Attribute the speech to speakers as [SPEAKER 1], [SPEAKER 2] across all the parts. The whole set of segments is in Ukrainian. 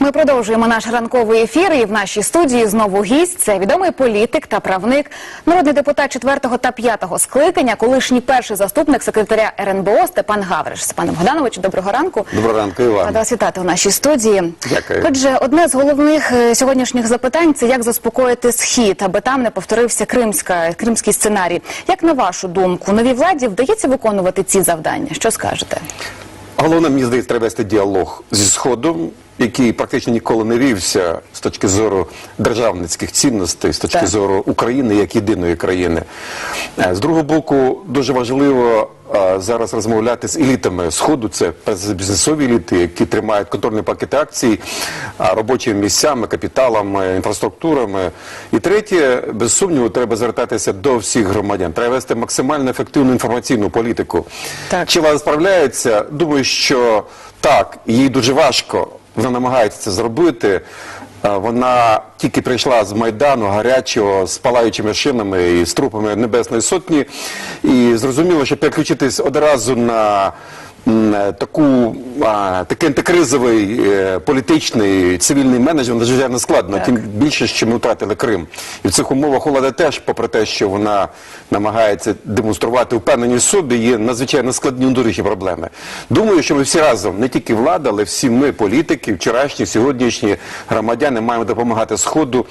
[SPEAKER 1] Ми продовжуємо наш ранковий ефір. І в нашій студії знову гість. Це відомий політик та правник, народний депутат 4 та 5 скликання, колишній перший заступник секретаря РНБО Степан Гавриш. Степане Богдановичу, доброго ранку.
[SPEAKER 2] Доброго ранку, і вам.
[SPEAKER 1] Рада вас вітати у нашій студії.
[SPEAKER 2] Дякую.
[SPEAKER 1] Отже, одне з головних е, сьогоднішніх запитань це як заспокоїти схід, аби там не повторився кримська кримський сценарій. Як на вашу думку, новій владі вдається виконувати ці завдання? Що скажете?
[SPEAKER 2] Головне, мені здається, треба вести діалог зі Сходом, який практично ніколи не вівся з точки зору державницьких цінностей, з точки
[SPEAKER 1] Так.
[SPEAKER 2] зору України як єдиної країни. Е, З другого боку, дуже важливо е, зараз розмовляти з елітами Сходу. Це бізнесові еліти, які тримають контрольні пакети акцій, робочими місцями, капіталами, інфраструктурами. І третє, без сумніву, треба звертатися до всіх громадян. Треба вести максимально ефективну інформаційну політику.
[SPEAKER 1] Так.
[SPEAKER 2] Чи влада справляється? Думаю, що так, їй дуже важко. Вона намагається це зробити. Е, Вона тільки прийшла з майдану гарячого з палаючими шинами і з трупами Небесної Сотні, і зрозуміло, що переключитись одразу на таку а, такий антикризовий е, політичний цивільний менеджмент надзвичайно складно.
[SPEAKER 1] Так.
[SPEAKER 2] Тим більше, що ми втратили Крим. І в цих умовах влада теж, попри те, що вона намагається демонструвати впевненість собі, є надзвичайно складні внутрішні проблеми. Думаю, що ми всі разом, не тільки влада, але всі ми, політики, вчорашні, сьогоднішні громадяни, маємо допомагати Сходу.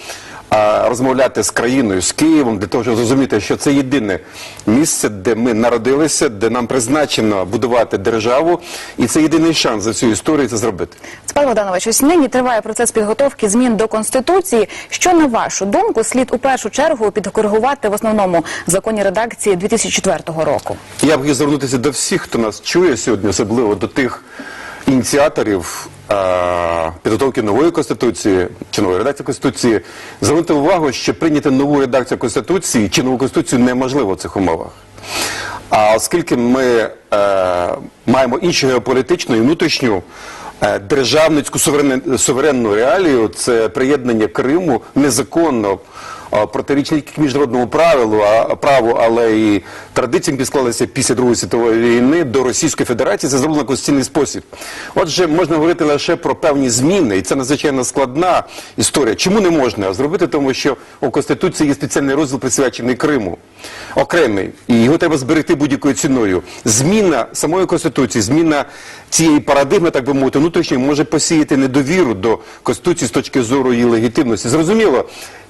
[SPEAKER 2] Розмовляти з країною, з Києвом для того, щоб зрозуміти, що це єдине місце, де ми народилися, де нам призначено будувати державу, і це єдиний шанс за всю історію це зробити.
[SPEAKER 1] Степан Богданович, ось нині триває процес підготовки змін до Конституції. Що, на вашу думку, слід у першу чергу підкоригувати в основному законі редакції 2004 року?
[SPEAKER 2] Я б хотів звернутися до всіх, хто нас чує сьогодні, особливо до тих ініціаторів підготовки нової конституції чи нової редакції конституції, звернути увагу, що прийняти нову редакцію конституції чи нову конституцію неможливо в цих умовах. А оскільки ми е, маємо іншу геополітичну і внутрішню е, державницьку суверенну, суверенну реалію, це приєднання Криму незаконно е, протирічить не тільки міжнародному правилу, а праву, але і традиціям, які склалися після Другої світової війни до Російської Федерації, це зроблено конституційний спосіб. Отже, можна говорити лише про певні зміни, і це надзвичайно складна історія. Чому не можна зробити? Тому що у Конституції є спеціальний розділ присвячений Криму, окремий, і його треба зберегти будь-якою ціною. Зміна самої Конституції, зміна цієї парадигми, так би мовити, внутрішньої, може посіяти недовіру до Конституції з точки зору її легітимності. Зрозуміло,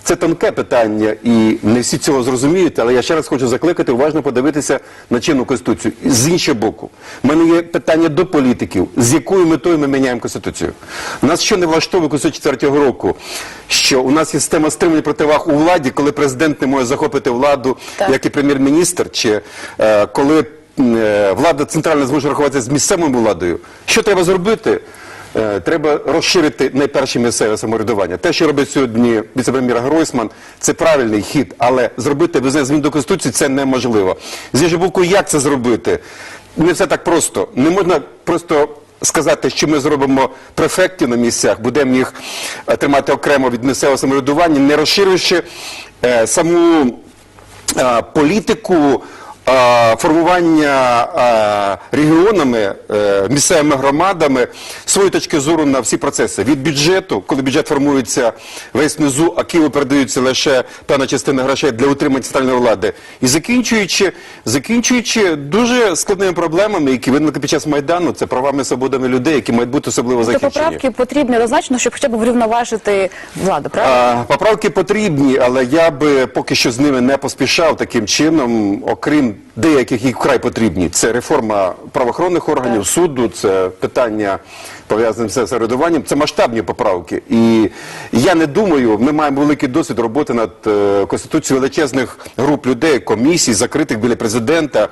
[SPEAKER 2] це тонке питання, і не всі цього зрозуміють, але я ще раз хочу закликати уважно подивитися на чинну конституцію. З іншого боку, в мене є питання до політиків, з якою метою ми міняємо конституцію. Нас що не влаштовує Конституцію 4 року, що у нас є система стримання противаг у владі, коли президент не може захопити владу. Як і прем'єр-міністр, чи е, коли е, влада центральна зможе рахуватися з місцевою владою. Що треба зробити? Е, Треба розширити найперше місцеве самоврядування. Те, що робить сьогодні віце-прем'єр Гройсман, це правильний хід, але зробити без змін до Конституції це неможливо. З іншого боку, як це зробити? Не все так просто. Не можна просто сказати, що ми зробимо префектів на місцях, будемо їх е, тримати окремо від місцевого самоврядування, не розширивши е, саму політику е, формування регіонами, е, місцевими громадами свої точки зору на всі процеси. Від бюджету, коли бюджет формується весь внизу, а Києву передаються лише певна частина грошей для утримання центральної влади. І закінчуючи, закінчуючи дуже складними проблемами, які виникли під час Майдану, це правами і свободами людей, які мають бути особливо
[SPEAKER 1] Тобто
[SPEAKER 2] захищені.
[SPEAKER 1] поправки потрібні однозначно, щоб хоча б врівноважити владу, правильно?
[SPEAKER 2] А, Поправки потрібні, але я би поки що з ними не поспішав таким чином, окрім деяких їх вкрай потрібні. Це реформа правоохоронних органів, суду, це питання пов'язане з середуванням, це масштабні поправки. І я не думаю, ми маємо великий досвід роботи над е, конституцією величезних груп людей, комісій, закритих біля президента.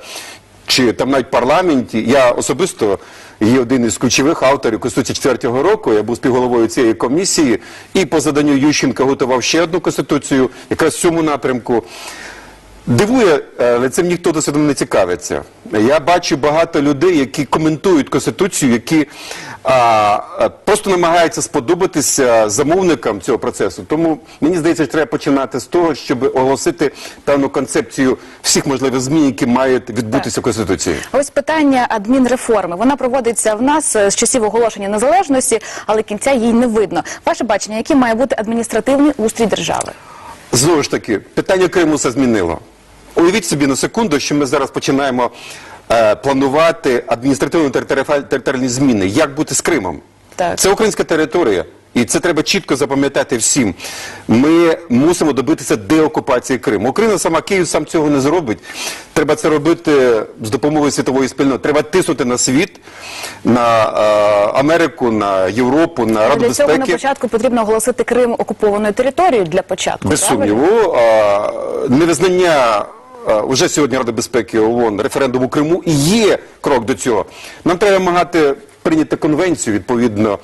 [SPEAKER 2] Чи там навіть в парламенті я особисто є один із ключових авторів Конституції 4-го року. Я був співголовою цієї комісії і по заданню Ющенка готував ще одну конституцію, якраз в цьому напрямку. Дивує, е, але цим ніхто досвідом не цікавиться. Я бачу багато людей, які коментують конституцію, які а, е, просто намагається сподобатися замовникам цього процесу. Тому мені здається, що треба починати з того, щоб оголосити певну концепцію всіх можливих змін, які мають відбутися в Конституції.
[SPEAKER 1] Ось питання адмінреформи. Вона проводиться в нас е, з часів оголошення незалежності, але кінця їй не видно. Ваше бачення, який має бути адміністративний устрій держави?
[SPEAKER 2] Знову ж таки, питання Криму все змінило. Уявіть собі на секунду, що ми зараз починаємо е, планувати адміністративно-територіальні зміни. Як бути з Кримом?
[SPEAKER 1] Так.
[SPEAKER 2] Це українська територія. І це треба чітко запам'ятати всім. Ми мусимо добитися деокупації Криму. Україна сама Київ сам цього не зробить. Треба це робити з допомогою світової спільноти. Треба тиснути на світ, на е, Америку, на Європу, на Раду
[SPEAKER 1] Для цього на початку потрібно оголосити Крим окупованою територією для початку.
[SPEAKER 2] Без
[SPEAKER 1] правильно?
[SPEAKER 2] сумніву, а, невизнання а, уже сьогодні Ради безпеки ООН референдуму у Криму і є крок до цього. Нам треба вимагати прийняти конвенцію відповідно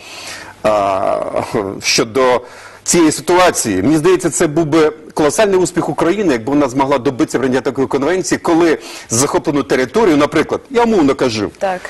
[SPEAKER 2] щодо цієї ситуації. Мені здається, це був би колосальний успіх України, якби вона змогла добитися прийняття такої конвенції, коли захоплену територію, наприклад, я умовно кажу,
[SPEAKER 1] Так.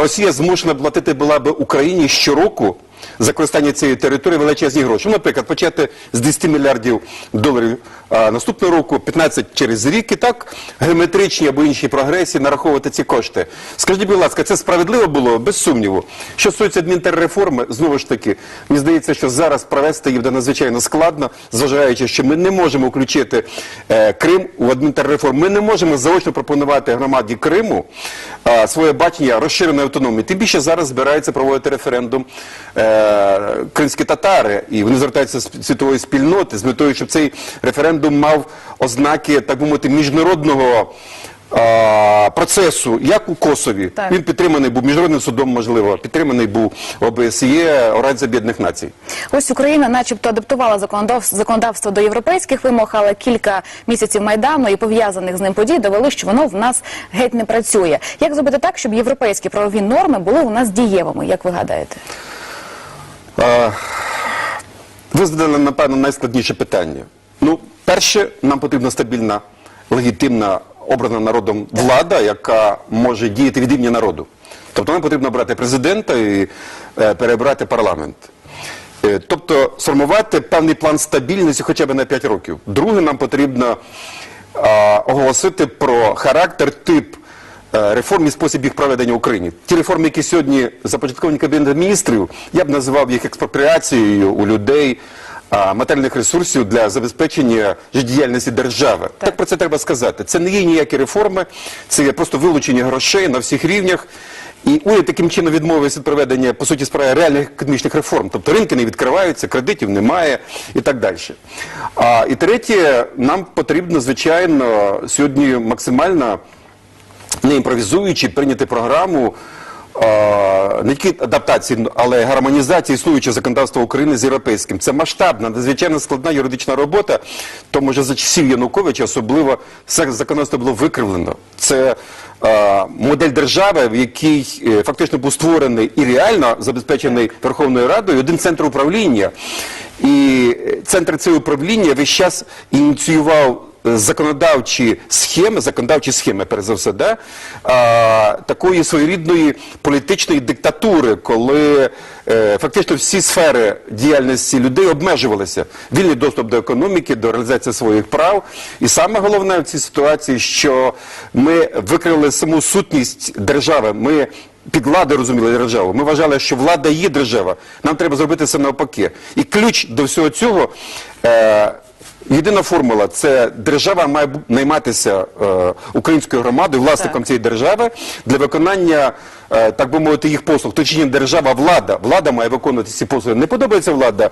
[SPEAKER 2] Росія змушена платити була би Україні щороку за користання цієї території величезні гроші. Ну, наприклад, почати з 10 мільярдів доларів наступного року, 15 через рік, і так геометричні або інші прогресії нараховувати ці кошти. Скажіть, будь ласка, це справедливо було? Без сумніву. Що стосується адмінтерреформи, знову ж таки, мені здається, що зараз провести її буде надзвичайно складно, зважаючи, що ми не можемо включити е, Крим у адмінтерреформу. Ми не можемо заочно пропонувати громаді Криму своє бачення розширеної автономії. Тим більше зараз збираються проводити референдум е, кримські татари, і вони звертаються з світової спільноти з метою, щоб цей референдум мав ознаки, так би мовити, міжнародного. е, Процесу, як у Косові,
[SPEAKER 1] Так.
[SPEAKER 2] він підтриманий був міжнародним судом, можливо, підтриманий був ОБСЄ, Організація Об'єднаних Націй.
[SPEAKER 1] Ось Україна, начебто, адаптувала законодавство до європейських вимог, але кілька місяців майдану і пов'язаних з ним подій довели, що воно в нас геть не працює. Як зробити так, щоб європейські правові норми були у нас дієвими? Як ви гадаєте?
[SPEAKER 2] Е, Ви задали, напевно, найскладніше питання. Ну, перше, нам потрібна стабільна, легітимна, обрана народом влада, яка може діяти від імені народу. Тобто нам потрібно обрати президента і е, перебрати парламент. Е, Тобто сформувати певний план стабільності хоча б на 5 років. Друге, нам потрібно е, оголосити про характер, тип реформ і спосіб їх проведення в Україні. Ті реформи, які сьогодні започатковані Кабінетом міністрів, я б називав їх експропріацією у людей матеріальних ресурсів для забезпечення життєдіяльності держави. Так. про це треба сказати. Це не є ніякі реформи, це є просто вилучення грошей на всіх рівнях. І уряд таким чином відмовився від проведення, по суті, справи реальних економічних реформ. Тобто ринки не відкриваються, кредитів немає і так далі. А, і третє, нам потрібно, звичайно, сьогодні максимально не імпровізуючи, прийняти програму е, не тільки адаптації, але гармонізації існуючого законодавства України з європейським. Це масштабна, надзвичайно складна юридична робота. Тому вже за часів Януковича особливо все законодавство було викривлено. Це е, модель держави, в якій е, фактично був створений і реально забезпечений Верховною Радою один центр управління. І центр цього управління весь час ініціював е, законодавчі схеми, законодавчі схеми, перш за все, да, а, такої своєрідної політичної диктатури, коли е, фактично всі сфери діяльності людей обмежувалися. Вільний доступ до економіки, до реалізації своїх прав. І саме головне в цій ситуації, що ми викрили саму сутність держави. Ми під влади розуміли державу. Ми вважали, що влада є держава. Нам треба зробити все навпаки. І ключ до всього цього. Е, Єдина формула це держава має найматися е, українською громадою, власником цієї держави для виконання, так би мовити, їх послуг. Точніше, держава, влада. Влада має виконувати ці послуги. Не подобається влада,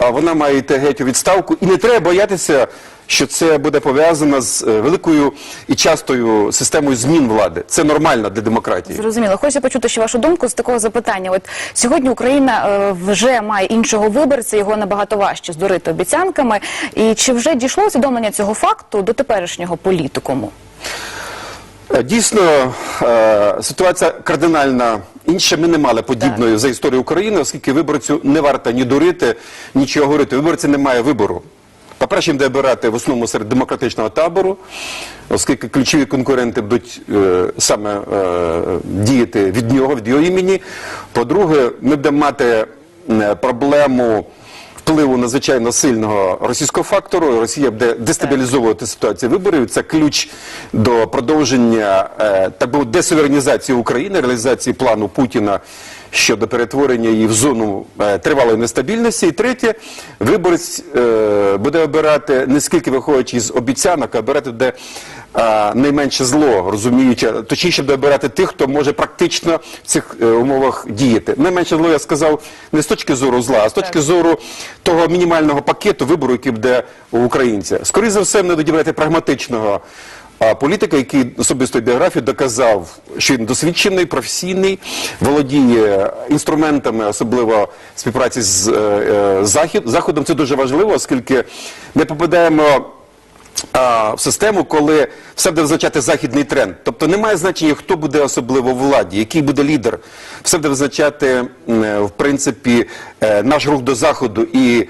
[SPEAKER 2] вона має йти геть у відставку. І не треба боятися, що це буде пов'язано з е, великою і частою системою змін влади. Це нормально для демократії.
[SPEAKER 1] Зрозуміло. Хочу почути ще вашу думку з такого запитання. От сьогодні Україна е, вже має іншого виборця, його набагато важче здурити обіцянками. І чи вже дійшло усвідомлення цього факту до теперішнього політикуму?
[SPEAKER 2] Е, Дійсно, е, ситуація кардинальна інша. Ми не мали подібної за історію України, оскільки виборцю не варто ні дурити, нічого говорити. Виборці не має вибору. По-перше, їм де обирати в основному серед демократичного табору, оскільки ключові конкуренти будуть е, саме е, діяти від нього, від його імені. По-друге, ми будемо мати проблему впливу надзвичайно сильного російського фактору. Росія буде дестабілізовувати ситуацію виборів. Це ключ до продовження та так би десуверенізації України, реалізації плану Путіна щодо перетворення її в зону е, тривалої нестабільності. І третє, виборець е, буде обирати не скільки виходячи з обіцянок, а обирати де е, найменше зло, розуміючи, точніше буде обирати тих, хто може практично в цих умовах діяти. Найменше зло я сказав не з точки зору зла, а з точки зору того мінімального пакету вибору, який буде у українця. Скоріше за все, вони будуть брати прагматичного. А політика, який особистою біографією доказав, що він досвідчений, професійний, володіє інструментами, особливо співпраці з е, е, захід, заходом, це дуже важливо, оскільки ми попадаємо в систему, коли все буде визначати західний тренд. Тобто немає значення, хто буде особливо в владі, який буде лідер. Все буде визначати, е, в принципі, е, наш рух до заходу і.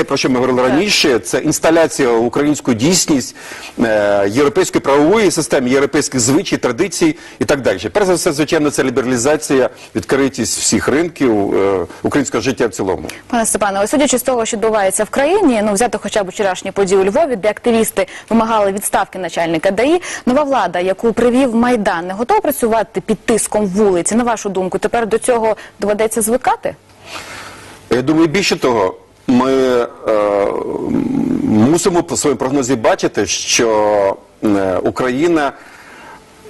[SPEAKER 2] Те, про що ми говорили раніше, це інсталяція українську дійсність е, європейської правової системи, європейських звичай, традицій і так далі. Перш за все, звичайно, це лібералізація, відкритість всіх ринків е, українського життя в цілому.
[SPEAKER 1] Пане Степане, ось судячи з того, що відбувається в країні, ну взяти хоча б вчорашні події у Львові, де активісти вимагали відставки начальника ДАІ, нова влада, яку привів Майдан, не готова працювати під тиском вулиці. На вашу думку, тепер до цього доведеться звикати?
[SPEAKER 2] Я думаю, більше того, ми е, мусимо по своєму прогнозі бачити, що е, Україна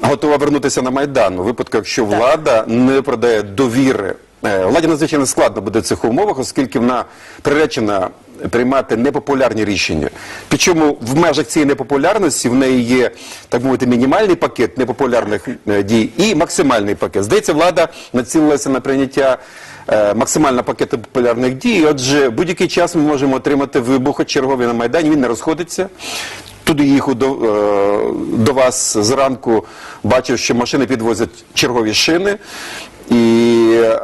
[SPEAKER 2] готова вернутися на Майдан у випадку, якщо влада не продає довіри. Е, Владі надзвичайно складно буде в цих умовах, оскільки вона приречена приймати непопулярні рішення. Причому в межах цієї непопулярності в неї є, так мовити, мінімальний пакет непопулярних е, дій і максимальний пакет. Здається, влада націлилася на прийняття е, максимального популярних дій. Отже, будь-який час ми можемо отримати вибух черговий на Майдані, він не розходиться. Туди їхав до, е, до вас зранку, бачив, що машини підвозять чергові шини. І е,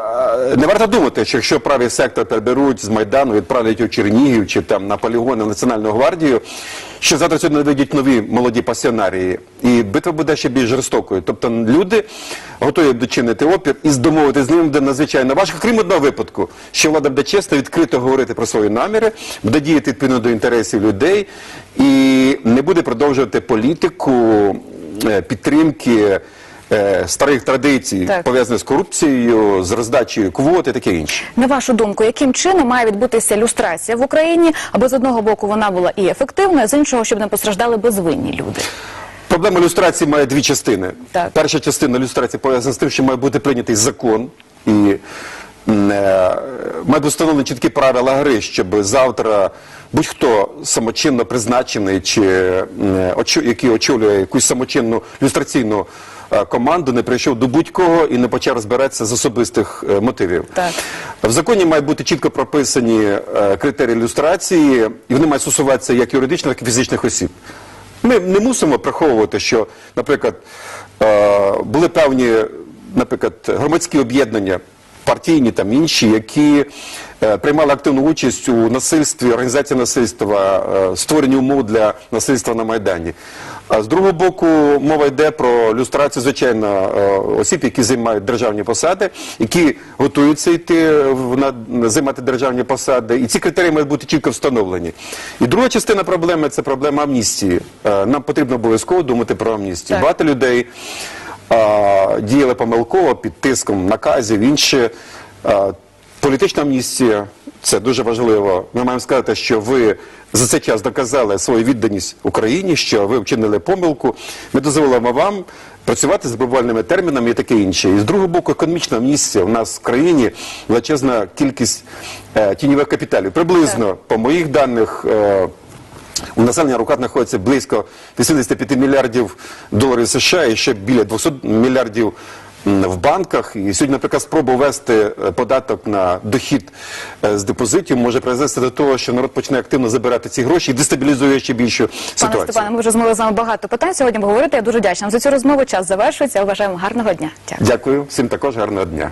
[SPEAKER 2] не варто думати, що якщо правий сектор переберуть з Майдану, відправлять у Чернігів чи там на полігони Національну гвардію, що завтра сьогодні вийдуть нові молоді пасіонарії, і битва буде ще більш жорстокою. Тобто люди готові дочинити опір і здомовити з ним буде надзвичайно важко, крім одного випадку, що влада буде чесно, відкрито говорити про свої наміри, буде діяти відповідно до інтересів людей і не буде продовжувати політику е, підтримки. Е, Старих традицій
[SPEAKER 1] Так.
[SPEAKER 2] пов'язаних з корупцією, з роздачею квот і таке інше.
[SPEAKER 1] На вашу думку, яким чином має відбутися люстрація в Україні, аби з одного боку вона була і ефективною, з іншого, щоб не постраждали безвинні люди?
[SPEAKER 2] Проблема люстрації має дві частини.
[SPEAKER 1] Так.
[SPEAKER 2] Перша частина люстрації пов'язана з тим, що має бути прийнятий закон і м, е, має бути встановлені чіткі правила гри, щоб завтра будь-хто самочинно призначений чи м, очо- який очолює якусь самочинну люстраційну е, команду, не прийшов до будь-кого і не почав розбиратися з особистих е, мотивів.
[SPEAKER 1] Так.
[SPEAKER 2] В законі мають бути чітко прописані е, критерії ілюстрації, і вони мають стосуватися як юридичних, так і фізичних осіб. Ми не мусимо приховувати, що, наприклад, е, були певні, наприклад, громадські об'єднання, партійні там інші, які е, приймали активну участь у насильстві, організації насильства, е, створенні умов для насильства на Майдані. А з другого боку, мова йде про люстрацію, звичайно, е, осіб, які займають державні посади, які готуються йти на займати державні посади, і ці критерії мають бути чітко встановлені. І друга частина проблеми це проблема амністії. Е, Нам потрібно обов'язково думати про амністію.
[SPEAKER 1] Так.
[SPEAKER 2] Багато людей е, діяли помилково під тиском наказів, інші. Політична амністія це дуже важливо. Ми маємо сказати, що ви за цей час доказали свою відданість Україні, що ви вчинили помилку. Ми дозволимо вам працювати з вибувальними термінами і таке інше. І з другого боку, економічна амністія. У нас в країні величезна кількість е, тіньових капіталів. Приблизно, по моїх даних, е, у населення руках знаходиться близько 85 мільярдів доларів США і ще біля 200 мільярдів в банках. І сьогодні, наприклад, спроба ввести е, податок на дохід е, з депозитів може призвести до того, що народ почне активно забирати ці гроші і дестабілізує ще більшу
[SPEAKER 1] Пане
[SPEAKER 2] ситуацію.
[SPEAKER 1] Степане, ми вже змогли з вами багато питань сьогодні обговорити. Я дуже вдячна за цю розмову. Час завершується. Вважаємо гарного дня. Дякую.
[SPEAKER 2] Дякую, всім також гарного дня.